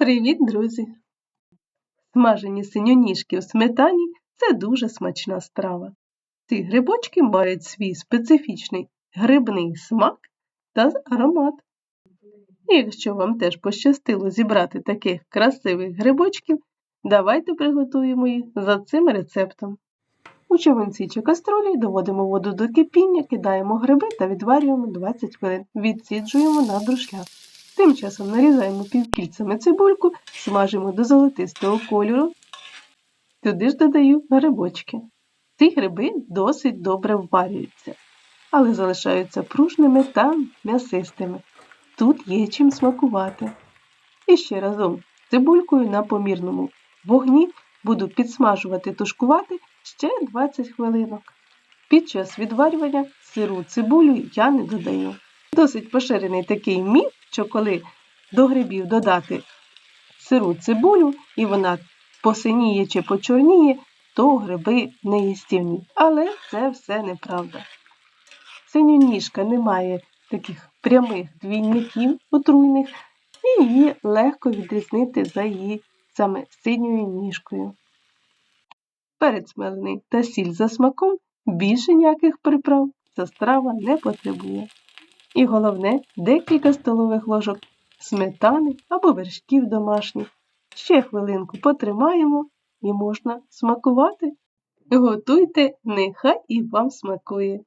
Привіт, друзі! Смажені синьоніжки в сметані це дуже смачна страва. Ці грибочки мають свій специфічний грибний смак та аромат. Якщо вам теж пощастило зібрати таких красивих грибочків, давайте приготуємо їх за цим рецептом. У човенці чи каструлі доводимо воду до кипіння, кидаємо гриби та відварюємо 20 хвилин. Відсіджуємо на друшляк. Тим часом нарізаємо півкільцями цибульку, смажимо до золотистого кольору. Туди ж додаю грибочки. Ці гриби досить добре вварюються, але залишаються пружними та м'ясистими. Тут є чим смакувати. І ще разом цибулькою на помірному вогні буду підсмажувати тушкувати ще 20 хвилинок. Під час відварювання сиру цибулю я не додаю. Досить поширений такий міф, що коли до грибів додати сиру цибулю і вона посиніє чи почорніє, то гриби неїстівні. Але це все неправда. Синьоніжка не має таких прямих двійників отруйних, і її легко відрізнити за її саме синьою ніжкою. Перець мелений та сіль за смаком більше ніяких приправ ця страва не потребує. І головне, декілька столових ложок сметани або вершків домашніх. Ще хвилинку потримаємо і можна смакувати. Готуйте, нехай і вам смакує.